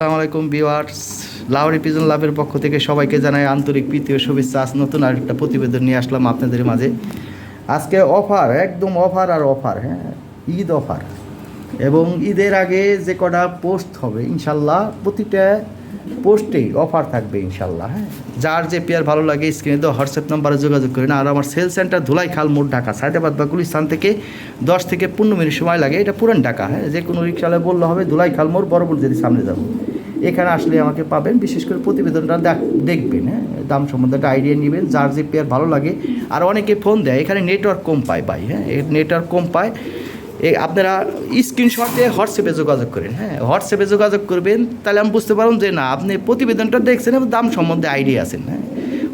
আসসালামু আলাইকুম viewers. Lahiri pigeon লাভের পক্ষ থেকে সবাইকে জানাই আন্তরিক প্রীতি ও শুভেচ্ছা। আজ নতুন আর একটা প্রতিবেদন নিয়ে আসলাম আপনাদের মাঝে। আজকে অফার, একদম অফার আর অফার হ্যাঁ ঈদ অফার। এবং ঈদের আগে যে কটা পোস্ট হবে, ইনশাল্লাহ প্রতিটা পোস্টেই অফার থাকবে, ইনশাল্লাহ হ্যাঁ। যার যে পেয়ার ভালো লাগে, স্ক্রিনে তো হোয়াটসঅ্যাপ নাম্বারে যোগাযোগ করেন আর আমার সেল সেন্টার ধুলাই খাল মোড় ঢাকা সাইদাবাদ বা গুলিস্তান থেকে দশ থেকে পনেরো মিনিট সময় লাগে। এটা পুরান ঢাকা হ্যাঁ যে কোনো রিক্সালে বললে হবে ধুলাই খাল মোড় বরাবর যদি সামনে যাব। এখানে আসলে আমাকে পাবেন, বিশেষ করে প্রতিবেদনটা দেখ- দেখবেন হ্যাঁ? দাম সম্বন্ধে একটা আইডিয়া নেবেন যার যে পেয়ার ভালো লাগে। আর অনেকে ফোন দেয়, এখানে নেটওয়ার্ক কম পায় ভাই হ্যাঁ? নেটওয়ার্ক কম পায়। এ আপনারা স্ক্রিনশটে হোয়াটসঅ্যাপে যোগাযোগ করেন হ্যাঁ? হোয়াটসঅ্যাপে যোগাযোগ করবেন, তাহলে আমি বুঝতে পারুন যে না, আপনি প্রতিবেদনটা দেখছেন এবং দাম সম্বন্ধে আইডিয়া আছেন হ্যাঁ?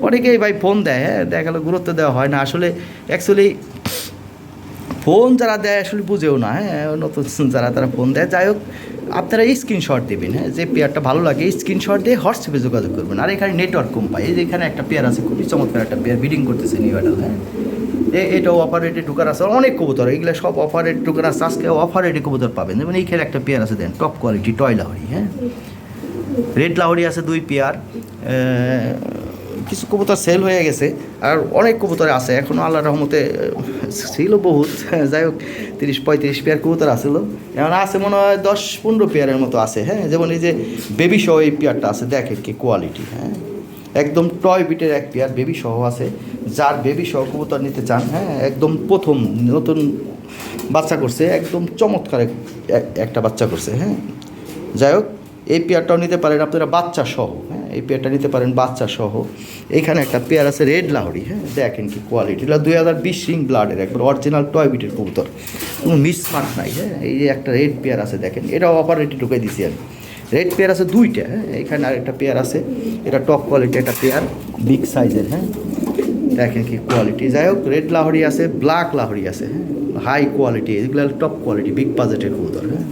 অনেকেই ভাই ফোন দেয় হ্যাঁ? দেখা গেলো গুরুত্ব দেওয়া হয় না, আসলে অ্যাকচুয়ালি ফোন যারা দেয়, আসলে বুঝেও না হ্যাঁ? নতুন যারা, তারা ফোন দেয়। যাই হোক আপনারা এই স্ক্রিনশট দেবেন হ্যাঁ? যে পেয়ারটা ভালো লাগে স্ক্রিনশট দিয়ে হোয়াটসঅ্যাপে যোগাযোগ করবেন। আর এখানে নেটওয়ার্ক কম পায় এই যে এখানে একটা পেয়ার আছে, খুবই চমৎকার একটা পেয়ার বিডিং করতেছে নিউ অ্যাডাল হ্যাঁ? এটাও অফার রেটে ঢুকার আছে। অনেক কবুতর, এগুলো সব অফার রেট ঢুকার আছে। আজকে অফার রেটে কবুতর পাবেন। যেমন এইখানে একটা পেয়ার আছে, then top quality toy Lahori হ্যাঁ? রেড লাহরি আছে দুই পেয়ার কিছু কবুতর সেল হয়ে গেছে, আর অনেক কবুতর আছে। এখনও আল্লাহ রহমতে ছিল বহুত যাই হোক, তিরিশ, পঁয়ত্রিশ পেয়ার কবুতর আসলো এখন আছে মনে হয় দশ, পনেরো পেয়ারের মতো আছে হ্যাঁ যেমন এই যে বেবি সহ এই পেয়ারটা আছে, দেখেন কি কোয়ালিটি হ্যাঁ। একদম টয় বিটের এক পেয়ার বেবি সহ আছে, যার বেবি সহ কবুতর নিতে চান হ্যাঁ একদম প্রথম নতুন বাচ্চা করছে, একদম চমৎকার এক- এক- একটা বাচ্চা করছে হ্যাঁ। যাই হোক, এই পেয়ারটাও নিতে পারেন আপনারা বাচ্চা সহ হ্যাঁ। এই পেয়ারটা নিতে পারেন বাচ্চা সহ এখানে একটা পেয়ার আছে রেড লাহরি হ্যাঁ? দেখেন কি কোয়ালিটি এটা দুই হাজার বিশ সিং ব্লাডের, একবার অরিজিনাল টয় বিটের কবুতর। কোনো মিসমার্ক নাই হ্যাঁ? এই যে একটা রেড পেয়ার আছে, দেখেন এটা অফার রেটে ঢুকে দিছি আমি। রেড পেয়ার আছে দুইটা হ্যাঁ? এখানে আরেকটা পেয়ার আছে, এটা টপ কোয়ালিটি একটা পেয়ার বিগ সাইজের হ্যাঁ? দেখেন কি কোয়ালিটি যাই হোক, রেড লাহরি আছে ব্ল্যাক লাহরি আছে হ্যাঁ? হাই কোয়ালিটি এগুলো টপ কোয়ালিটি বিগ বাজেটের কবুতর হ্যাঁ?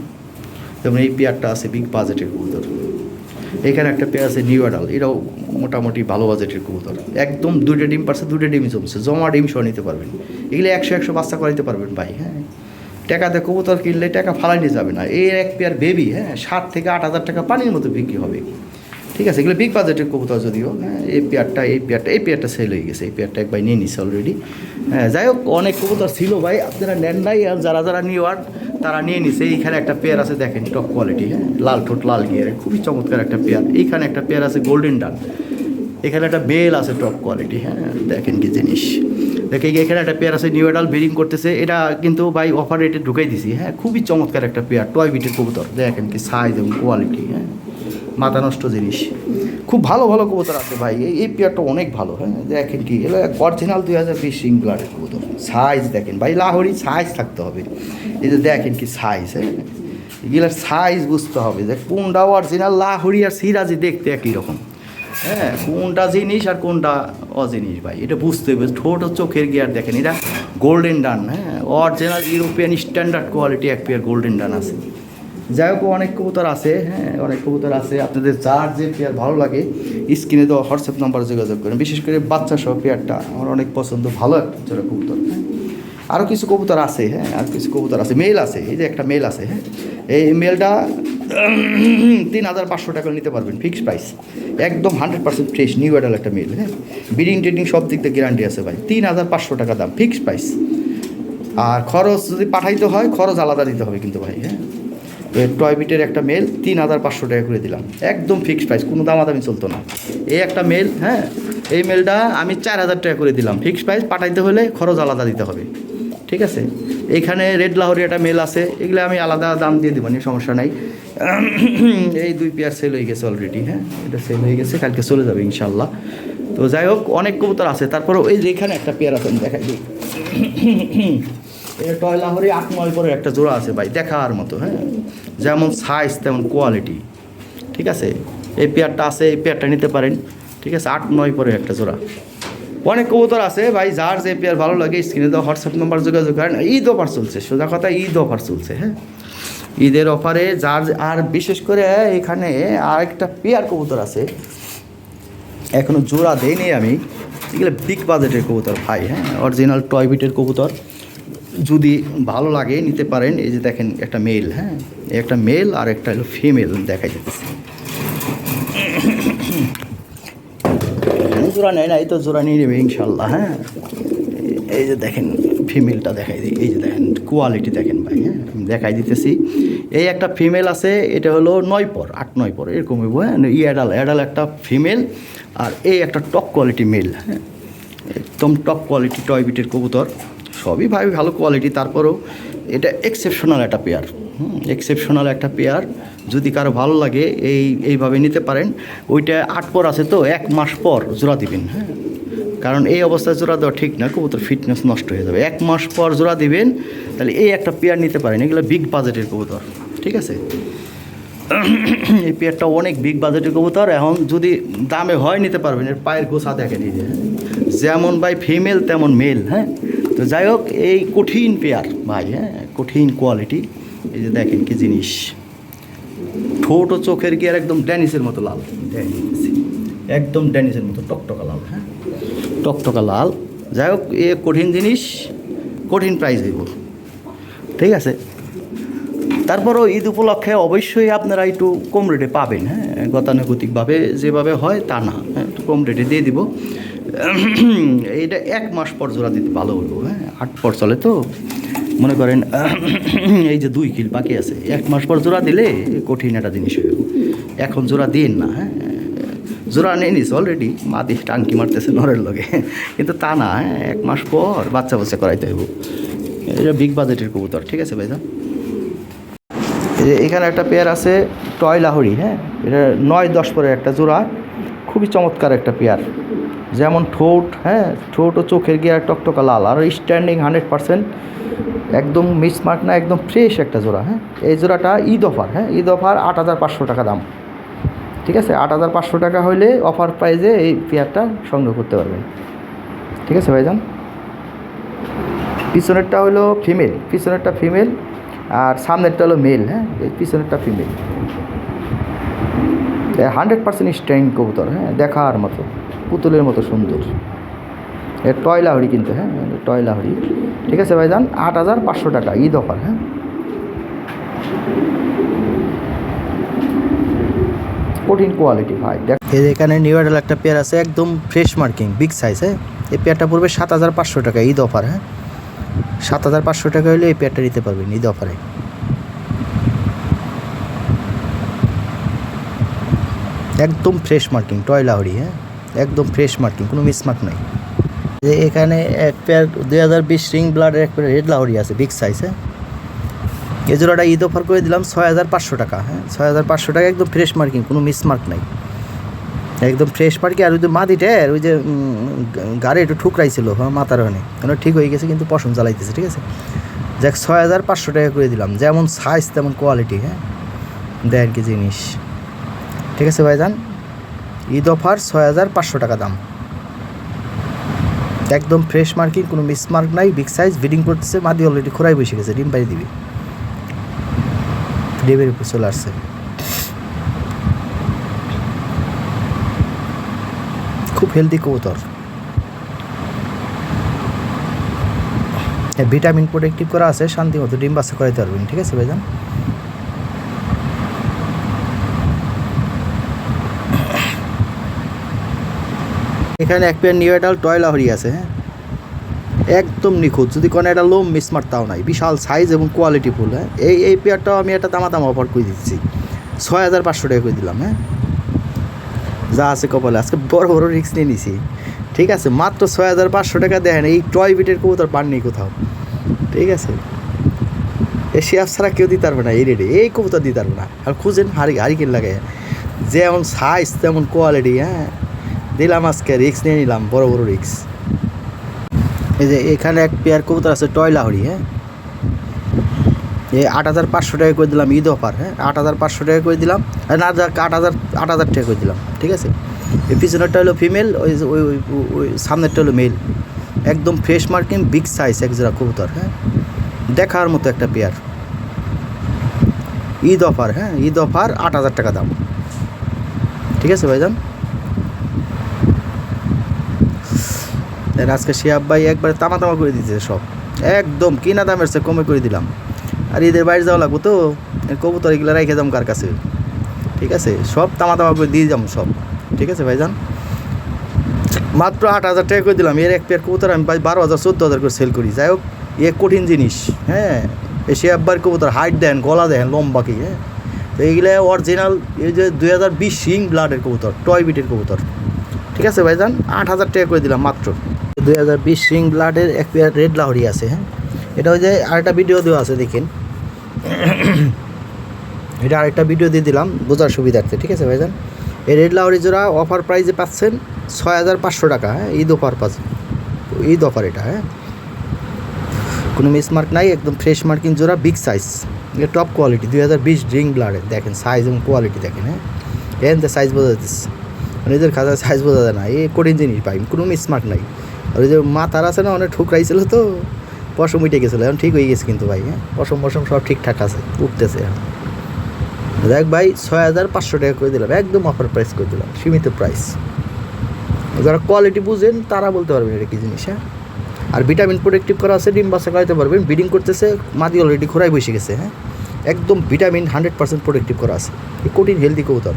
যেমন এই পেয়ারটা আছে বিগ বাজেটের কবুতর। এখানে একটা পেয়ার আছে নিউ অ্যাডাল এটাও মোটামুটি ভালো বাজেটের কবুতর। একদম দুইটা ডিম পারছে দুটো ডিমই জমছে, জমা ডিম সহ নিতে পারবেন। এগুলো একশো একশো বাচ্চা করাইতে পারবেন ভাই হ্যাঁ। টাকাতে কবুতর কিনলে টাকা ফালাই নিয়ে যাবে না। এর এক পেয়ার বেবি হ্যাঁ ষাট থেকে আট হাজার টাকা পানির মতো বিক্রি হবে। ঠিক আছে, এগুলো বিগ বাজেটের কবুতর যদিও হ্যাঁ এই পেয়ারটা এই পেয়ারটা এই পেয়ারটা সেল হয়ে গেছে, এই পেয়ারটা একবার নিয়ে নিছে অলরেডি হ্যাঁ যাই হোক, অনেক কবুতর ছিল ভাই, আপনারা নেন নাই, আর যারা যারা নিওয়ার তারা নিয়ে নিছে। এইখানে একটা পেয়ার আছে, দেখেন টপ কোয়ালিটি হ্যাঁ লাল ঠোঁট, লাল গিয়ারের খুবই চমৎকার একটা পেয়ার। এইখানে একটা পেয়ার আছে গোল্ডেন ডান এখানে একটা বেল আছে টপ কোয়ালিটি হ্যাঁ দেখেন কি জিনিস। দেখে এখানে একটা পেয়ার আছে নিউ এডাল বেরিং করতেছে। এটা কিন্তু ভাই অফার রেটে ঢুকাই দিছি হ্যাঁ খুবই চমৎকার একটা পেয়ার টয় বিটের কবুতর। দেখেন কি সাইজ এবং কোয়ালিটি হ্যাঁ। মাথা নষ্ট জিনিস। খুব ভালো ভালো কবুতর আছে ভাই। এই পেয়ারটা অনেক ভালো হ্যাঁ? দেখেন কি এগুলো অরিজিনাল দুই হাজার বিশ ব্লাডের কবুতর। সাইজ দেখেন ভাই, লাহরি সাইজ থাকতে হবে। এই যে দেখেন কি সাইজ হ্যাঁ? এগুলোর সাইজ বুঝতে হবে যে কোনটা অরিজিনাল লাহরি আর সিরাজি দেখতে একই রকম। হ্যাঁ কোনটা জিনিস আর কোনটা অজিনিস ভাই, এটা বুঝতে হবে। ঠোঁট চোখের গিয়ার দেখেন এটা গোল্ডেন ডান হ্যাঁ? অরিজিনাল ইউরোপিয়ান স্ট্যান্ডার্ড কোয়ালিটি এক পেয়ার গোল্ডেন ডান আছে। যাই হোক, অনেক কবুতর আছে হ্যাঁ অনেক কবুতর আছে। আপনাদের যার যে পেয়ার ভালো লাগে, স্ক্রিনে তো হোয়াটসঅ্যাপ নাম্বারে যোগাযোগ করেন। বিশেষ করে বাচ্চা সহ পেয়ারটা, আমার অনেক পছন্দ, ভালো একটা জোড়া কবুতর। হ্যাঁ আরও কিছু কবুতর আছে হ্যাঁ আর কিছু কবুতর আছে। মেল আছে, এই যে একটা মেল আছে হ্যাঁ। এই মেলটা তিন হাজার পাঁচশো টাকা নিতে পারবেন ফিক্সড প্রাইস একদম hundred percent fresh new adult একটা মেল হ্যাঁ। বিডিং টেডিং সব দিক থেকে গ্যারান্টি আছে ভাই। তিন হাজার পাঁচশো টাকা দাম ফিক্সড প্রাইস আর খরচ যদি পাঠাইতে হয়, খরচ আলাদা দিতে হবে কিন্তু ভাই হ্যাঁ। টয় বিটের একটা মেল তিন হাজার পাঁচশো টাকা করে দিলাম। একদম ফিক্সড প্রাইস কোনো দামাদামি চলতো না। এই একটা মেল হ্যাঁ এই মেলটা আমি চার হাজার টাকা করে দিলাম। ফিক্সড প্রাইস পাঠাইতে হলে খরচ আলাদা দিতে হবে। ঠিক আছে? এইখানে রেড লাহরি একটা মেল আছে, এগুলো আমি আলাদা দাম দিয়ে দেবো সমস্যা নাই। এই দুই পেয়ার সেল হয়ে গেছে অলরেডি হ্যাঁ এটা সেল হয়ে গেছে, কালকে চলে যাবে ইনশাল্লাহ তো যাই হোক, অনেক কবুতর আছে। তারপরে ওই যে এখানে একটা পেয়ার আছে, আমি দেখাই দিই। টয় লাহরি নয় পরে একটা জোড়া আছে ভাই, দেখার মতো হ্যাঁ? যেমন সাইজ তেমন কোয়ালিটি ঠিক আছে? এই পেয়ারটা আছে, এই পেয়ারটা নিতে পারেন, ঠিক আছে? আট, নয় পরে একটা জোড়া। অনেক কবুতর আছে ভাই, যার যে পেয়ার ভালো লাগে স্ক্রিনে দেওয়া হোয়াটসঅ্যাপ নাম্বার যোগাযোগ করেন, ঈদ অফার চলছে, সোজা কথা, ঈদ অফার চলছে হ্যাঁ? ঈদের অফারে যার, আর বিশেষ করে এখানে আরেকটা পেয়ার কবুতর আছে এখনও জোড়া দেয়নি আমি, এগুলো বিগ বাজেটের কবুতর ভাই হ্যাঁ? অরিজিনাল টয় বিটের কবুতর। যদি ভালো লাগে, নিতে পারেন। এই যে দেখেন, একটা মেল হ্যাঁ? একটা মেল আর একটা হলো ফিমেল যেতেছে এখানে জোড়া নেয় না, এই তো জোড়া নিয়ে নেবে ইনশাল্লাহ হ্যাঁ? এই যে দেখেন ফিমেলটা দেখাই দিই। এই যে দেখেন কোয়ালিটি দেখেন ভাই হ্যাঁ? দেখাই দিতেছি। এই একটা ফিমেল আছে, এটা হলো নয় পর, আট, নয় পর, এরকম হ্যাঁ? ই অ্যাডাল অ্যাডাল একটা ফিমেল আর এই একটা টপ কোয়ালিটি মেল হ্যাঁ? একদম টপ কোয়ালিটি টয় বিটের কবুতর। সবই ভাই ভালো কোয়ালিটি তারপরেও এটা এক্সেপশনাল একটা পেয়ার এক্সেপশনাল একটা পেয়ার যদি কারও ভালো লাগে, এই, এইভাবে নিতে পারেন। ওইটা আট পর আছে তো, এক মাস পর জোড়া দিবেন হ্যাঁ। কারণ এই অবস্থায় জোড়া দেওয়া ঠিক না, কবুতর ফিটনেস নষ্ট হয়ে যাবে। এক মাস পর জোড়া দিবেন, তাহলে এই একটা পেয়ার নিতে পারেন। এগুলো বিগ বাজেটের কবুতর, ঠিক আছে? এই পেয়ারটা অনেক বিগ বাজেটের কবুতর। এখন যদি দামে হয় নিতে পারবেন, এর পায়ের গোছা দেখেন এই যে যেমন বাই ফিমেল তেমন মেল হ্যাঁ। তো যাই হোক, এই কঠিন পেয়ার ভাই হ্যাঁ? কঠিন কোয়ালিটি এই যে দেখেন কি জিনিস। ঠোঁট ও চোখের আর একদম ড্যানিসের মতো লাল। একদম ড্যানিসের মতো টকটকা লাল হ্যাঁ? টকটকা লাল। যাই হোক, এ কঠিন জিনিস, কঠিন প্রাইস হইব। ঠিক আছে? তারপরও ঈদ উপলক্ষে অবশ্যই আপনারা একটু কম রেটে পাবেন হ্যাঁ? গতানুগতিকভাবে যেভাবে হয় তা না হ্যাঁ? একটু কম রেটে দিয়ে দিব। এইটা এক মাস পর জোড়া দিতে ভালো হলো হ্যাঁ? আট পর চলে তো। মনে করেন, এই যে দুই কিল বাকি আছে, এক মাস পর জোড়া দিলে কঠিন একটা জিনিস হইব এখন জোড়া দিন না হ্যাঁ? জোড়া নিয়ে নিস অলরেডি মা দিয়ে টাঙ্কি মারতেছে নরের লগে। কিন্তু তা না হ্যাঁ? এক মাস পর বাচ্চা বাচ্চা করাইতে হইব। এটা বিগ বাজেটের কবুতর, ঠিক আছে ভাইজা এই এখানে একটা পেয়ার আছে, টয় লাহরি হ্যাঁ? এটা নয় দশ পরের একটা জোড়া, খুবই চমৎকার একটা পেয়ার যেমন ঠোঁট হ্যাঁ ঠোঁট ও চোখের গিয়ার টকটকা লাল, আর স্ট্যান্ডিং হান্ড্রেড পার্সেন্ট একদম মিসমার্ক না, একদম ফ্রেশ একটা জোড়া হ্যাঁ। এই জোড়াটা ঈদ অফার হ্যাঁ ঈদ অফার আট হাজার পাঁচশো টাকা দাম। ঠিক আছে? আট হাজার পাঁচশো টাকা হইলে অফার প্রাইজে এই পেয়ারটা সংগ্রহ করতে পারবেন। ঠিক আছে, ভাইজান? পিছনেরটা হলো ফিমেল পিছনেরটা ফিমেল আর সামনেরটা হলো মেল হ্যাঁ এই পিছনেরটা ফিমেল হান্ড্রেড পার্সেন্ট স্ট্রেং কবুতর হ্যাঁ দেখার মতো। পুতুলের মতো সুন্দর। এ টয় লাহড়ি কিন্তু হ্যাঁ? টয় লাহড়ি। ঠিক আছে ভাইজান? আট হাজার পাঁচশো টাকা, ঈদ অফার হ্যাঁ? কঠিন কোয়ালিটি ভাই, দেখ। এখানে নিউ অ্যাডাল একটা পেয়ার আছে, একদম ফ্রেশ মার্কিং বিগ সাইজ হ্যাঁ? এই পেয়ারটা পড়বে সাত হাজার পাঁচশো টাকা, ঈদ অফার হ্যাঁ? সাত হাজার পাঁচশো টাকা হলে এই পেয়ারটা নিতে পারবেন, ঈদ অফারে। একদম ফ্রেশ মার্কিং টয় লাহরি হ্যাঁ? একদম ফ্রেশ মার্কিং কোনো মিসমার্ক নাই। যে এখানে এক পেয়ার দুই হাজার বিশ রিং ব্লাডের এক পেয়ার রেড লাহরি আছে বিগ সাইজ হ্যাঁ জোড়াটা ঈদ অফার করে দিলাম ছয় হাজার পাঁচশো টাকা হ্যাঁ? ছয় হাজার পাঁচশো টাকা একদম ফ্রেশ মার্কিং কোনো মিসমার্ক নাই। একদম ফ্রেশ মার্কিং আর ওই যে মাদিটার, ওই যে গাড়ি একটু ঠুকরাইছিল হ্যাঁ মাথার ওখানে। কেন ঠিক হয়ে গেছে, কিন্তু পশম চালাইতেছে ঠিক আছে? যাক, ছয় হাজার পাঁচশো টাকা করে দিলাম, যেমন সাইজ তেমন কোয়ালিটি হ্যাঁ? দেন কি জিনিস। ঠিক আছে ভাইজান? ঈদ অফার ছয় হাজার পাঁচশো টাকা দাম। একদম ফ্রেশ মার্কিং কোনো মিসমার্ক নাই বিগ সাইজ বিডিং করতেছে মা মাদি অলরেডি খোরাই বসে গেছে, ডিম পাড়ি দিবি। ডিমের উপর চলে আসছে। খুব হেলদি কবুতর। হ্যাঁ ভিটামিন প্রোটেক্টিভ করা আছে, শান্তি মতো ডিম বাচ্চা করাইতে পারবেন, ঠিক আছে ভাইজান? এখানে এক pair new adult toy Lahori আছে হ্যাঁ? একদম নিখুঁত। যদি কোনো একটা লোম মিসমার তাও নাই, বিশাল সাইজ এবং কোয়ালিটি ফুল হ্যাঁ? এই এই পেয়ারটাও আমি একটা দামা দামা অফার করে দিচ্ছি। ছয় হাজার পাঁচশো টাকা করে দিলাম হ্যাঁ? যা আছে কপালে, আজকে বড় বড় রিক্স নিয়ে নিছি। ঠিক আছে, মাত্র ছয় হাজার পাঁচশো টাকা দেখেন এই টয় বিটের কবুতর পাননি কোথাও। ঠিক আছে? এই শিয়াব ছাড়া কেউ দিতে পারবে না, এই রেডি এই কবুতর দিতে পারবে না। আর খুঁজেন হারি, হারিকেন লাগে যেমন সাইজ তেমন কোয়ালিটি হ্যাঁ? দিলাম আজকে রিক্স নিয়ে নিলাম, বড় বড় রিক্স এই যে এখানে এক পেয়ার কবুতর আছে টয় লাহরি হ্যাঁ? এই আট হাজার পাঁচশো টাকা করে দিলাম ঈদ অফার হ্যাঁ? আট হাজার পাঁচশো টাকা করে দিলাম না আট হাজার আট হাজার টাকা করে দিলাম, ঠিক আছে? এই পিছনেরটা হলো ফিমেল ওই ওই ওই সামনেরটা হলো মেল একদম ফ্রেশ মার্কিং বিগ সাইজ এক জোড়া কবুতর হ্যাঁ? দেখার মতো একটা পেয়ার ঈদ অফার হ্যাঁ? ঈদ অফার আট হাজার টাকা দাম। ঠিক আছে, ভাইজান? আজকে শিয়াব ভাই একবারে তামা তামা করে দিতেছে সব। একদম কিনা দামের চেয়ে কমে করে দিলাম। আর ঈদের বাইরে যাওয়া লাগবো তো কবুতর এগুলো রেখে যাম কার কাছে? ঠিক আছে? সব তামা তামা করে দিয়ে যাম সব। ঠিক আছে ভাইজান? মাত্র আট হাজার টাকা করে দিলাম। এর এক পেয়ার কবুতর আমি বারো হাজার, চোদ্দ হাজার করে সেল করি। যাই হোক, এ কঠিন জিনিস হ্যাঁ? এসে একবার কবুতর হাইট দেন, গলা দেন, লম্বা কি হ্যাঁ? তো এইগুলো অরিজিনাল এই যে দুই হাজার বিশ সিং ব্লাডের কবুতর টয় বিটের কবুতর। ঠিক আছে ভাইজান? আট হাজার টাকা করে দিলাম মাত্র। দুই হাজার বিশ সিং ব্লাডের এক পেয়ার রেড লাহরি আছে হ্যাঁ? এটা ওই যে আরেকটা ভিডিও দেওয়া আছে, দেখেন। এটা আরেকটা ভিডিও দিয়ে দিলাম, বোঝার সুবিধার্থে, ঠিক আছে ভাইজান? এই রেড লাহরি জোড়া অফার প্রাইজে পাচ্ছেন ছয় হাজার পাঁচশো টাকা হ্যাঁ? ঈদ অফার পাচ্ছ ঈদ অফার এটা হ্যাঁ? কোনো মিসমার্ক নাই, একদম ফ্রেশ মার্কিং জোড়া, বিগ সাইজ। এটা টপ কোয়ালিটি, দুই হাজার বিশ ড্রিঙ্ক ব্লাডের, দেখেন, সাইজ এবং কোয়ালিটি দেখেন হ্যাঁ? এন সাইজ বোঝা যাচ্ছে। নিজের খাতার সাইজ বোঝা যায় না, এই কঠিন জিনিস পাই কোনো মিসমার্ক নাই। আর ওই যে মাথার আছে না, অনেক ঠুকরাইছিল তো, পশম উঠে গেছিল। এখন ঠিক হয়ে গেছে কিন্তু ভাই হ্যাঁ? পশম পশম সব ঠিকঠাক আছে, উঠতেছে এখন। দেখ ভাই, ছয় হাজার পাঁচশো টাকা করে দিলাম, একদম অফার প্রাইস করে দিলাম, সীমিত প্রাইস যারা কোয়ালিটি বুঝেন, তারা বলতে পারবেন এটা কি জিনিস হ্যাঁ? আর ভিটামিন প্রোটেক্টিভ করা আছে, ডিম বাচ্চা করাইতে পারবেন ব্রিডিং করতেছে, মাদি অলরেডি খোরাই বসে গেছে হ্যাঁ? একদম ভিটামিন হান্ড্রেড পার্সেন্ট প্রোটেক্টিভ করা আছে কঠিন হেলদি কবুতর।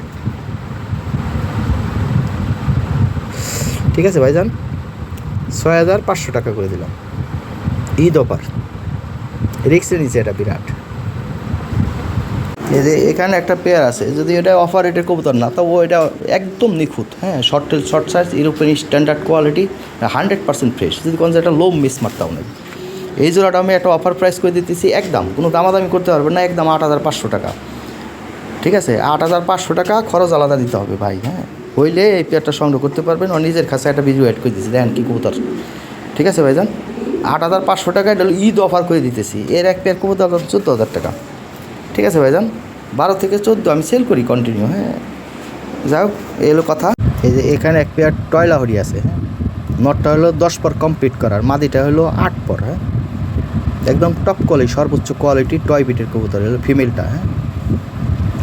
ঠিক আছে ভাইজান? ছয় হাজার পাঁচশো টাকা করে দিলাম। ঈদ অফার। রিক্সে নিচে এটা বিরাট। এই যে এখানে একটা পেয়ার আছে, যদি এটা অফার রেটের কবুতর না তবু এটা একদম নিখুঁত হ্যাঁ? Short short size European standard quality hundred percent fresh যদি কোনো একটা লো মিস মারতাম নেই এই জোড়াটা আমি একটা অফার প্রাইস করে দিতেছি একদম, কোনো দামাদামি করতে পারবেন না, একদম আট হাজার পাঁচশো টাকা। ঠিক আছে? আট হাজার পাঁচশো টাকা খরচ আলাদা দিতে হবে ভাই হ্যাঁ? হইলে এই পেয়ারটা সংগ্রহ করতে পারবেন ও নিজের কাছে একটা ভিডিও অ্যাড করে দিয়েছি। দেখেন কি কবুতর। ঠিক আছে ভাইজান? আট হাজার পাঁচশো টাকা এটা ঈদ অফার করে দিতেছি। এর এক পেয়ার কবুতর চোদ্দ হাজার টাকা। ঠিক আছে ভাইজান? বারো থেকে চোদ্দ আমি সেল করি কন্টিনিউ হ্যাঁ? যাই হোক, এই হলো কথা। এই যে এখানে এক পেয়ার টয়লা হরি আছে। হ্যাঁ নটটা হলো দশ পর কমপ্লিট করার। মাদিটা হলো আট পর হ্যাঁ? একদম টপ কোয়ালিটি সর্বোচ্চ কোয়ালিটি টয় বিটের কবুতর হলো ফিমেলটা হ্যাঁ?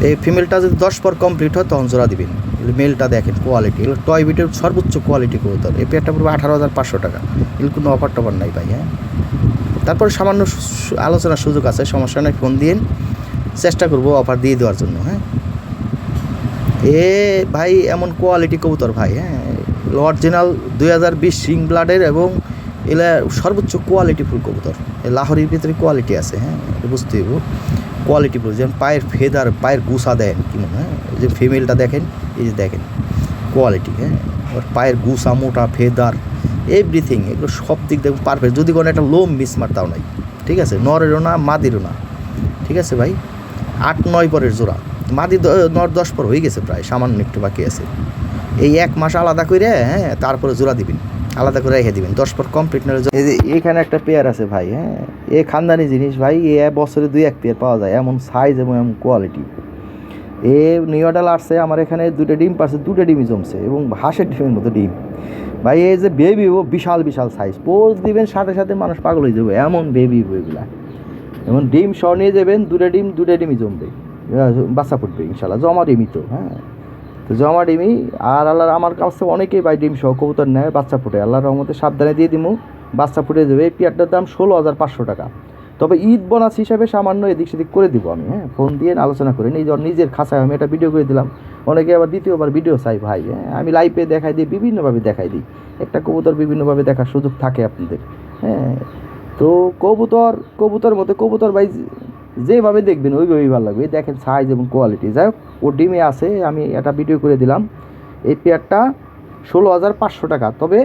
এই ফিমেলটা যদি দশ পর কমপ্লিট হয়, তখন জোড়া দিবেন। মেলটা দেখেন কোয়ালিটি এগুলো টয় বিটের সর্বোচ্চ কোয়ালিটি কবুতর। এই পেয়ারটা পড়বে আঠারো হাজার পাঁচশো টাকা। এগুলো কোনো অফার টফার নাই ভাই হ্যাঁ? তারপরে সামান্য আলোচনার সুযোগ আছে, সমস্যা নেই ফোন দিন চেষ্টা করব অফার দিয়ে দেওয়ার জন্য হ্যাঁ? এ ভাই, এমন কোয়ালিটি কবুতর ভাই হ্যাঁ? অরিজিনাল দুই হাজার বিশ সিং ব্লাডের এবং এলা সর্বোচ্চ কোয়ালিটি ফুল কবুতর। লাহোরির ভিতরে কোয়ালিটি আছে হ্যাঁ? বুঝতে কোয়ালিটি ফুল, যেমন পায়ের ফেদার, পায়ের গুসা দেন কিমন হ্যাঁ? যে ফিমেলটা দেখেন এই যে দেখেন কোয়ালিটি হ্যাঁ? ওর পায়ের গুসা মোটা, ফেদার এভরিথিং এগুলো সব দিক দেখুন পারফেক্ট যদি কোনো একটা লোম মিস মারতাও নাই। ঠিক আছে? নরেরও না, মাদিরও না। ঠিক আছে ভাই? আট, নয় পরের জোড়া। মাদি নর দশ পর হয়ে গেছে প্রায়, সামান্য একটু বাকি আছে। এই এক মাস আলাদা করে হ্যাঁ তারপরে জোড়া দিবেন। আলাদা করে রেখে দিবেন। দশ পর কমপ্লিট না এই এখানে একটা পেয়ার আছে ভাই হ্যাঁ? এ খানদানি জিনিস ভাই, এ বছরে দুই, এক পেয়ার পাওয়া যায়। এমন সাইজ এবং এমন কোয়ালিটি এ নিউডাল আসছে, আমার এখানে দুটো ডিম পারছে দুটো ডিমই জমছে এবং হাঁসের ডিমের মতো ডিম। ভাই, এই যে বেবি ও বিশাল বিশাল সাইজ পোজ দিবেন সাথে সাথে মানুষ পাগল হয়ে যাবে, এমন বেবি এগুলা। এমন ডিম সহ নিয়ে যাবেন দুটো ডিম দুটো ডিমই জমবে। বাচ্চা ফুটবে ইনশাল্লাহ জমা ডিমই তো হ্যাঁ। তো জমা ডিমই, আর আল্লাহর আমার কাছে অনেকেই ভাই ডিম সহ কবুতর নেয়, বাচ্চা ফুটে। আল্লাহর রহমতে সাবধানে দিয়ে দিমু, বাচ্চা ফুটে যাবে। এই পেয়ারটার দাম ষোলো হাজার পাঁচশো টাকা। তবে ঈদ বোনাস হিসাবে সামান্য এদিক সেদিক করে দিব আমি হ্যাঁ? ফোন দিয়ে আলোচনা করে নিই। নিজের খাঁচায় আমি একটা ভিডিও করে দিলাম। অনেকে আবার দ্বিতীয়বার ভিডিও চাই ভাই হ্যাঁ আমি লাইভে দেখাই দিই, বিভিন্নভাবে দেখাই দিই। একটা কবুতর বিভিন্নভাবে দেখার সুযোগ থাকে আপনাদের হ্যাঁ? তো কবুতর কবুতর মতো কবুতর ভাই যেভাবে দেখবেন ওইভাবেই ভালো লাগবে। দেখেন সাইজ এবং কোয়ালিটি যাই হোক, ও ডিমে আছে, আমি একটা ভিডিও করে দিলাম। এই পেয়ারটা ষোলো হাজার পাঁচশো টাকা। তবে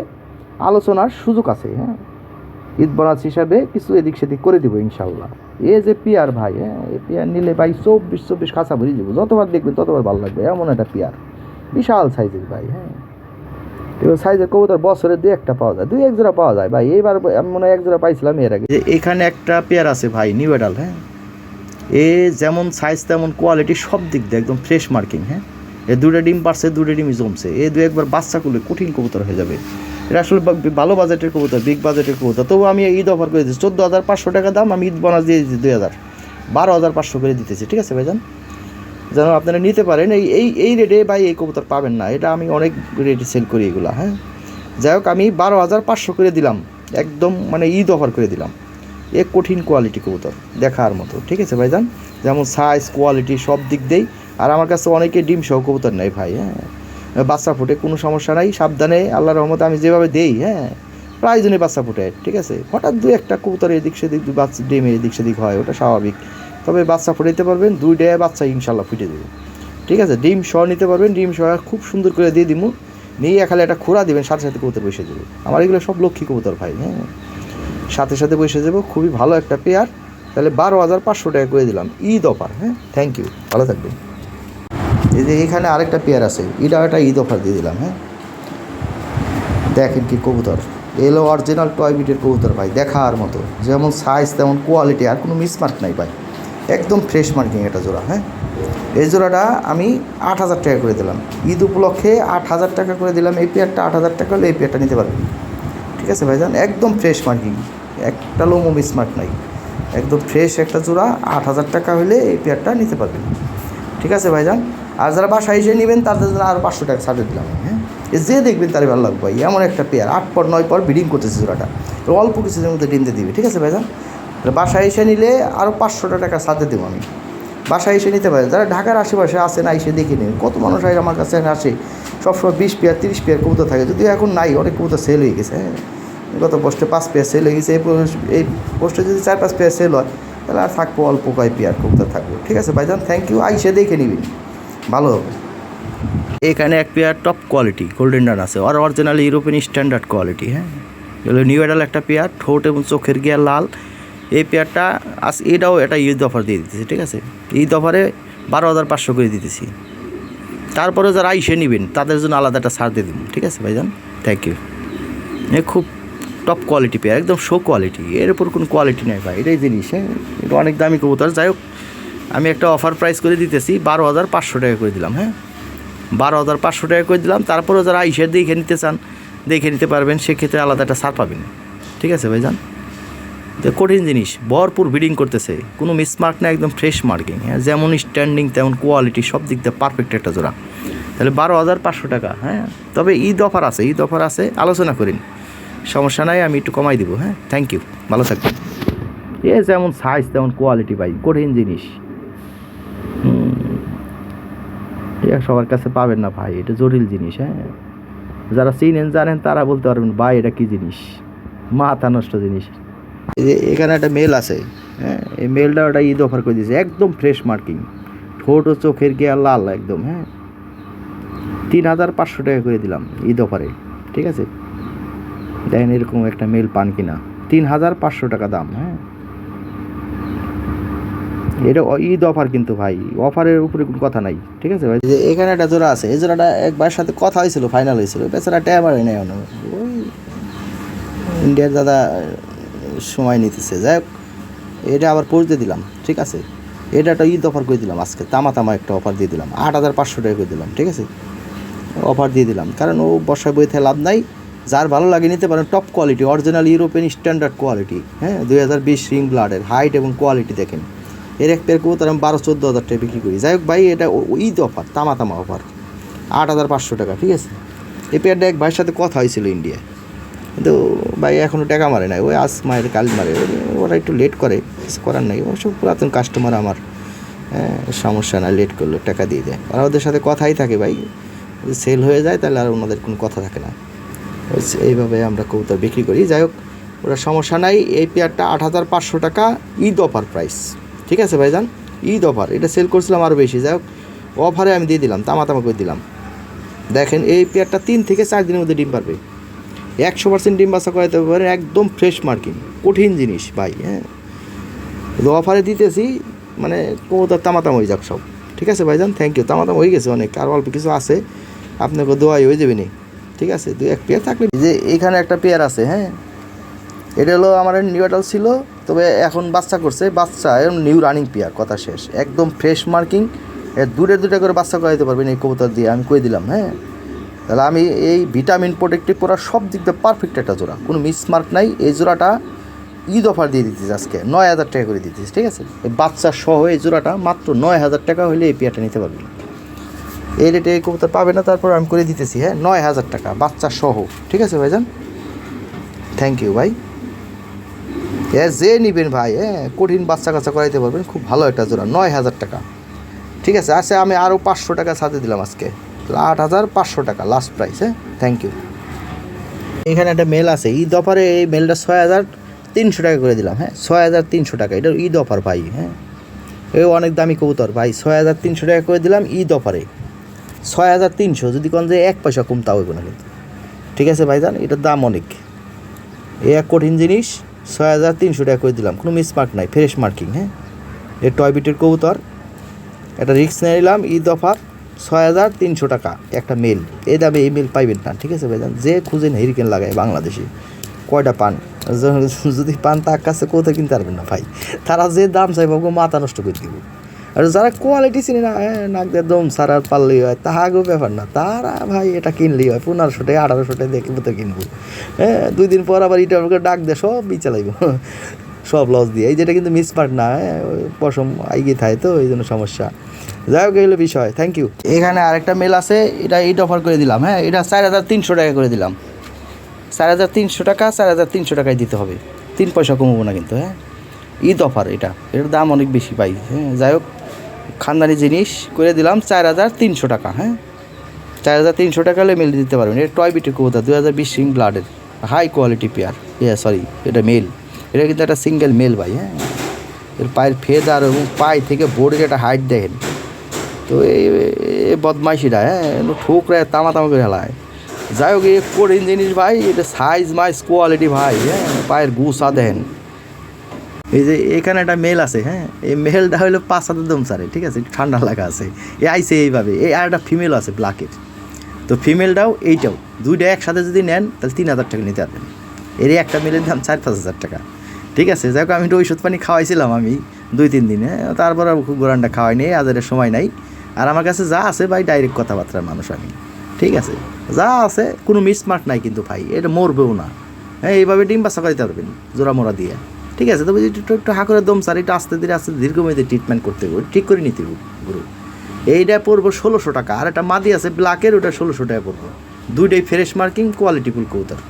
আলোচনার সুযোগ আছে হ্যাঁ? ঈদ বোনাস হিসাবে কিছু এদিক সেদিক করে দিব ইনশাল্লাহ এ যে পিয়ার ভাই হ্যাঁ এই পিয়ার নিলে ভাই চব্বিশ চব্বিশ কাঁচা ভরি যাব যতবার দেখবেন ততবার ভালো লাগবে, এমন একটা পিয়ার। বিশাল সাইজের ভাই হ্যাঁ। এবার সাইজের কবুতর বছরে দুই একটা পাওয়া যায়, দুই এক জোড়া পাওয়া যায় ভাই। এইবার আমি মনে হয় এক জোড়া পাইছিলাম এর আগে। যে এখানে একটা পেয়ার আছে ভাই, নিউ এডাল হ্যাঁ। এ যেমন সাইজ তেমন কোয়ালিটি সব দিক দিয়ে একদম ফ্রেশ মার্কিং হ্যাঁ। এ দুটো ডিম পারছে দুটো ডিমই জমছে। এ দু একবার বাচ্চা করলে কঠিন কবুতর হয়ে যাবে। এটা আসলে ভালো বাজেটের কবুতর বিগ বাজেটের কবুতর। তবু আমি ঈদ অফার করে দিচ্ছি চোদ্দ হাজার পাঁচশো টাকা দাম, আমি ঈদ বোনাস দিয়ে দিচ্ছি দুই হাজার। বারো হাজার পাঁচশো করে দিতেছি, ঠিক আছে ভাইজান? যেন আপনারা নিতে পারেন, এই এই এই রেটে ভাই এই কবুতর পাবেন না। এটা আমি অনেক রেটে সেল করি এগুলা হ্যাঁ? যাই হোক, আমি বারো হাজার পাঁচশো করে দিলাম। একদম মানে ঈদ অফার করে দিলাম। এ কঠিন কোয়ালিটি কবুতর, দেখার মতো, ঠিক আছে ভাইজান? যেমন সাইজ কোয়ালিটি সব দিক দিয়েই আর আমার কাছে অনেকে ডিম সহ কবুতর নেয় ভাই হ্যাঁ। বাচ্চা ফুটে কোনো সমস্যা নাই, সাবধানে আল্লাহ রহমতে আমি যেভাবে দেই হ্যাঁ। প্রায় জনই বাচ্চা ফুটে, ঠিক আছে। হঠাৎ দু একটা কবুতর এদিক সেদিক বাচ্চা ডিমে এদিক সেদিক হয়, ওটা স্বাভাবিক। তবে বাচ্চা ফুটে ফুটাইতে পারবেন, দুই দুইটায় বাচ্চা ইনশাল্লাহ ফুটে দেবে ঠিক আছে, ডিম সহ নিতে পারবেন, ডিম সহ খুব সুন্দর করে দিয়ে দিমু। নিয়ে খালি একটা খোরা দিবেন, সাথে সাথে কবুতর বসে দেবে আমার এগুলো সব লক্ষ্মী কবুতর ভাই হ্যাঁ। সাথে সাথে বসে যাব, খুবই ভালো একটা পেয়ার। তাহলে বারো হাজার পাঁচশো টাকা করে দিলাম, ঈদ অফার হ্যাঁ। থ্যাংক ইউ ভালো থাকবেন। এই যে এখানে আরেকটা পেয়ার আছে। এটাও একটা ঈদ অফার দিয়ে দিলাম হ্যাঁ? দেখেন কি কবুতর। এলো অরিজিনাল টয় বিটের কবুতর ভাই, দেখার মতো। যেমন সাইজ তেমন কোয়ালিটি আর কোনো মিসমার্ক নাই ভাই। একদম ফ্রেশ মার্কিং এটা জোড়া হ্যাঁ? এই জোড়াটা আমি আট হাজার টাকা করে দিলাম। ঈদ উপলক্ষে আট হাজার টাকা করে দিলাম। এই পেয়ারটা আট হাজার টাকা হলে এই পেয়ারটা নিতে পারবেন। ঠিক আছে ভাইজান? একদম ফ্রেশ মার্কিং একটা লোমো মিসমার্ক নাই। একদম ফ্রেশ একটা জোড়া, আট হাজার টাকা হলে এই পেয়ারটা নিতে পারবেন। ঠিক আছে ভাইজান? আর যারা বাসায় এসে নেবেন, তাদের জন্য আর পাঁচশো টাকা ছাড়ে দিলাম হ্যাঁ? যে দেখবেন তারই ভালো লাগবে এমন একটা পেয়ার আট পর নয় পর ব্রিডিং করতেছে জোড়াটা। অল্প কিছুদিনের মধ্যে ডিম দিয়ে দিবে, ঠিক আছে ভাইজান? বাসায় এসে নিলে আরও পাঁচশোটা টাকা সাথে দেবো আমি। বাসায় এসে নিতে পারে, যারা ঢাকার আশেপাশে আসে না, এসে দেখে নেন কত মানুষ হয় আমার কাছে আসে, সবসময় বিশ পেয়ার তিরিশ পেয়ার কবুতর থাকে। যদিও এখন নাই, অনেক কবুতর সেল হয়ে গেছে হ্যাঁ? গত পোস্টে পাঁচ পেয়ার সেল হয়ে গেছে, এই এই পোস্টে যদি চার পাঁচ পেয়ার সেল হয়, তাহলে আর থাকব অল্প কয় পেয়ার কবুতর থাকব। ঠিক আছে ভাইজান থ্যাংক ইউ আইসে দেখে নিবি। ভালো হবে। এখানে এক pair top quality golden dun আছে। আর অরিজিনাল ইউরোপিয়ান স্ট্যান্ডার্ড কোয়ালিটি হ্যাঁ? এগুলো নিউ এডাল একটা পেয়ার ঠোঁট এবং চোখের গিয়া লাল। এই পেয়ারটা আজ এটাও এটা ঈদ অফার দিয়ে দিতেছি, ঠিক আছে? ঈদ অফারে বারো হাজার পাঁচশো করে দিতেছি। তারপরে যারা আইসে নেবেন, তাদের জন্য আলাদা একটা ছাড় দিয়ে দিন ঠিক আছে ভাইজান? থ্যাংক ইউ এ খুব টপ কোয়ালিটি পেয়ার একদম শো কোয়ালিটি এর উপর কোনো কোয়ালিটি নেই ভাই, এটাই জিনিস হ্যাঁ? এটা অনেক দামি কবুতর, যাই হোক আমি একটা অফার প্রাইস করে দিতেছি, বারো হাজার পাঁচশো টাকা করে দিলাম হ্যাঁ? বারো হাজার পাঁচশো টাকা করে দিলাম, তারপরেও যারা আইসে দেখে নিতে চান, দেখে নিতে পারবেন, সেক্ষেত্রে আলাদা একটা ছাড় পাবেন। ঠিক আছে ভাইজান? তো কঠিন জিনিস, ভরপুর বিডিং করতেছে, কোনো মিসমার্ক না, একদম ফ্রেশ মার্কিং হ্যাঁ? যেমন স্ট্যান্ডিং তেমন কোয়ালিটি সব দিক দিয়ে পারফেক্ট একটা জোড়া। তাহলে বারো হাজার পাঁচশো টাকা হ্যাঁ? তবে ঈদ অফার আছে, ঈদ অফার আছে, আলোচনা করিন। সমস্যা নাই, আমি একটু কমাই দিব হ্যাঁ? থ্যাংক ইউ ভালো থাকবেন। এ যেমন সাইজ তেমন কোয়ালিটি ভাই, কঠিন জিনিস হুম। এটা সবার কাছে পাবেন না ভাই, এটা জটিল জিনিস হ্যাঁ? যারা চিনেন, জানেন, তারা বলতে পারবেন, ভাই, এটা কি জিনিস? মাথা নষ্ট জিনিস। এখানে একটা মেল আছে হ্যাঁ? এই মেলটা ওটা ঈদ অফার করে দিয়েছে, একদম ফ্রেশ মার্কিং ঠোঁট ও চোখের গিয়া লাল একদম হ্যাঁ? তিন হাজার পাঁচশো টাকা করে দিলাম ঈদ অফারে ঠিক আছে? দেখেন এরকম একটা মেল পান কিনা। তিন হাজার পাঁচশো টাকা দাম হ্যাঁ? এটা ঈদ অফার কিন্তু ভাই অফারের উপরে কোনো কথা নাই ঠিক আছে ভাই? যে এখানে একটা জোড়া আছে এই জোড়াটা একবার সাথে কথা হয়েছিল ফাইনাল হয়েছিল বেচারা ট্যাবার নেই ওই ইন্ডিয়ার দাদা সময় নিতেছে যাই হোক এটা আবার পৌঁছে দিলাম ঠিক আছে? এটা একটা ঈদ অফার করে দিলাম আজকে তামা তামা একটা অফার দিয়ে দিলাম আট হাজার পাঁচশো টাকা করে দিলাম ঠিক আছে? অফার দিয়ে দিলাম কারণ ও বর্ষায় বইতে লাভ নাই যার ভালো লাগে নিতে পারেন top quality original European standard quality হ্যাঁ? দুই হাজার বিশ রিং ব্লাডের হাইট এবং কোয়ালিটি দেখেন। এর এক পেয়ার কবুতর আমি বারো চোদ্দ হাজার টাকা বিক্রি করি। যাই হোক ভাই এটা ঈদ অফার তামা তামা অফার। আট হাজার পাঁচশো টাকা ঠিক আছে? এই পেয়ারটা এক ভাইয়ের সাথে কথা হয়েছিল ইন্ডিয়ায়। কিন্তু ভাই এখনও টাকা মারে নাই। ওই আজ মায়ের কাল মারে। ওরা একটু লেট করে কিছু করার নাই। অবশ্য পুরাতন কাস্টমার আমার। হ্যাঁ, সমস্যা না লেট করলে টাকা দিয়ে দেয়। ওরা ওদের সাথে কথাই থাকে ভাই। সেল হয়ে যায় তাহলে আর ওনাদের কোনো কথা থাকে না। এইভাবে আমরা কবুতর বিক্রি করি। যাই হোক ওরা সমস্যা নাই। এই পেয়ারটা আট হাজার পাঁচশো টাকা ঈদ অফার প্রাইস ঠিক আছে ভাইজান? ঈদ অফার, এটা সেল করছিলাম আরও বেশি। যাই হোক, অফারে আমি দিয়ে দিলাম তামা তামা করে দিলাম। দেখেন, এই পেয়ারটা তিন থেকে চার দিনের মধ্যে ডিম পারবে। একশো পার্সেন্ট ডিম বাসা করাতে পারে একদম ফ্রেশ মার্কিং কঠিন জিনিস ভাই হ্যাঁ? অফারে দিতেছি মানে কবুতর তামাতাম হয়ে যাক সব। ঠিক আছে ভাইজান? থ্যাংক ইউ তামাতাম হয়ে গেছে অনেক, আর অল্প কিছু আছে। আপনাকে দোয়াই হয়ে যাবে নি। ঠিক আছে? দু এক পেয়ার থাকলে যে এখানে একটা পেয়ার আছে হ্যাঁ? এটা হলো আমার নিউটাল ছিল। তবে এখন বাচ্চা করছে, বাচ্চা এরকম নিউ রানিং পেয়ার কথা শেষ। একদম ফ্রেশ মার্কিং দূরে দূরে করে বাচ্চা করাইতে পারবেন এই কবুতর দিয়ে, আমি কই দিলাম হ্যাঁ? তাহলে আমি এই ভিটামিন প্রোটেক্টিভ পরা সব দিক দিয়ে পারফেক্ট একটা জোড়া, কোনো মিসমার্ক নাই, এই জোড়াটা ঈদ অফার দিয়ে দিতেছি আজকে, নয় হাজার টাকা করে দিতেছি, ঠিক আছে? এই বাচ্চা সহ এই জোড়াটা মাত্র নয় হাজার টাকা হলে এই পেয়ারটা নিতে পারবেন এই রেটে এই কবুতর পাবে না, তারপর আমি করে দিতেছি হ্যাঁ? নয় হাজার টাকা, বাচ্চা সহ, ঠিক আছে ভাইজান? থ্যাংক ইউ ভাই। হ্যাঁ যে নিবেন ভাই হ্যাঁ কঠিন বাচ্চা কাচ্চা করাইতে পারবেন, খুব ভালো একটা জোড়া, নয় হাজার টাকা। ঠিক আছে আচ্ছা আমি আরও পাঁচশো টাকা সাথে দিলাম আজকে। আট হাজার পাঁচশো টাকা লাস্ট প্রাইস হ্যাঁ? থ্যাংক ইউ এখানে একটা মেল আছে, ঈদ অফারে এই মেলটা ছয় হাজার তিনশো টাকা করে দিলাম হ্যাঁ? ছয় হাজার তিনশো টাকা, এটা ঈদ অফার ভাই হ্যাঁ? এ, অনেক দামি কবুতর ভাই, ছয় হাজার তিনশো টাকা করে দিলাম ঈদ অফারে ছয় হাজার তিনশো, যদি কোন যে এক পয়সা কম তা হইব না কিন্তু। ঠিক আছে ভাইজান, এটার দাম অনেক। এ, এক কঠিন জিনিস ছয় হাজার তিনশো টাকা করে দিলাম। কোনো মিসমার্ক নাই, ফ্রেশ মার্কিং হ্যাঁ? এ টয় বিটের কবুতর, একটা রিক্স নিয়ে নিলাম, ঈদ অফার, ছয় হাজার তিনশো টাকা, একটা মেল। এই দামে এই মেল পাইবেন না, ঠিক আছে ভাইজান? যে খুঁজেন হেরিকেন লাগায় বাংলাদেশে। কয়টা পান? যদি পান, তার কাছে কোথায় কিনতে পারবেন না, ভাই। তারা যে দাম চাইব মাথা নষ্ট করে দিব। আর যারা কোয়ালিটি চিনি না নাক দিয়ে দম সারা পারলেই হয়, তাহাগো ব্যাপার না। তারা ভাই এটা কিনলেই হয়, পনেরোশো টাকা, আঠারোশো টাকা দেখব তো কিনবো। হ্যাঁ দুই দিন পর আবার আমাকে ডাক দিয়ে সব বিচালাইব সব লস দিয়ে। এই যেটা কিন্তু মিস পার্ট না পশম আইগে থাকে তো, এই জন্য সমস্যা। যাই হোক, এগুলো বিষয়। থ্যাংক ইউ এখানে আরেকটা মেল আছে, এটা এইট অফার করে দিলাম হ্যাঁ? এটা চার হাজার তিনশো টাকা করে দিলাম। চার হাজার তিনশো টাকা, চার হাজার তিনশো টাকায় দিতে হবে। তিন পয়সা কমবো না কিন্তু হ্যাঁ? ঈদ অফার এটা। এটার দাম অনেক বেশি পাই হ্যাঁ? যাই হোক খানদানি জিনিস করে দিলাম চার হাজার তিনশো টাকা হ্যাঁ? চার হাজার তিনশো টাকা হলে মেল দিতে পারবেন। এটা টয় বিটের কবুতর দু হাজার বিশ সিং ব্লাডের হাই কোয়ালিটি পেয়ার ইয়ে সরি এটা মেল এটা কিন্তু একটা সিঙ্গেল মেল ভাই হ্যাঁ? এর পায়ের ফেদার এবং পায়ে থেকে বোর্ডের একটা হাইট দেখেন। তো এই বদমাইশিটা হ্যাঁ? ঠোকরে তামা তামা করে হেলায়। যাই হোক, এই কঠিন জিনিস ভাই, এটা সাইজ মাইজ কোয়ালিটি ভাই হ্যাঁ? পায়ের গুসা দেন এই যে এখানে একটা মেল আছে হ্যাঁ? এই মেলটা হলো পাঁচ হাজার দম সারে, ঠিক আছে? ঠান্ডা লাগা আছে। এ আইসে এইভাবে। এই আর একটা ফিমেল আছে ব্ল্যাকের তো ফিমেলটাও এইটাও। দুইটা একসাথে যদি নেন, তাহলে তিন হাজার টাকা নিতে পারবেন। এর একটা মেলের দাম চার পাঁচ হাজার টাকা। ঠিক আছে? যাই হোক, আমি একটু ওষুধ পানি খাওয়াইছিলাম আমি দুই, তিন দিনে। তারপর খুব গোরানটা খাওয়াই নেই আজারের সময় নাই। আর আমার কাছে যা আছে ভাই ডাইরেক্ট কথাবার্তার মানুষ আমি। ঠিক আছে? যা আছে, কোনো মিসমার্ক নাই কিন্তু ভাই। এটা মরবেও না। হ্যাঁ এইভাবে ডিম বাচ্চা দিতে পারবেন জোড়া মোড়া দিয়ে। ঠিক আছে, তবে একটু একটু হাঁকুরে দম, স্যার এটা আস্তে ধীরে, আস্তে দীর্ঘমেয়াদী ট্রিটমেন্ট করতে হবে। ঠিক করে নিতে গুরু। এইটা পড়ব ষোলোশো টাকা, আর একটা মাদি আছে ব্ল্যাকের ওটা ষোলোশো টাকা পড়ব। দুইটাই ফ্রেশ মার্কিং কোয়ালিটিফুল কৌতার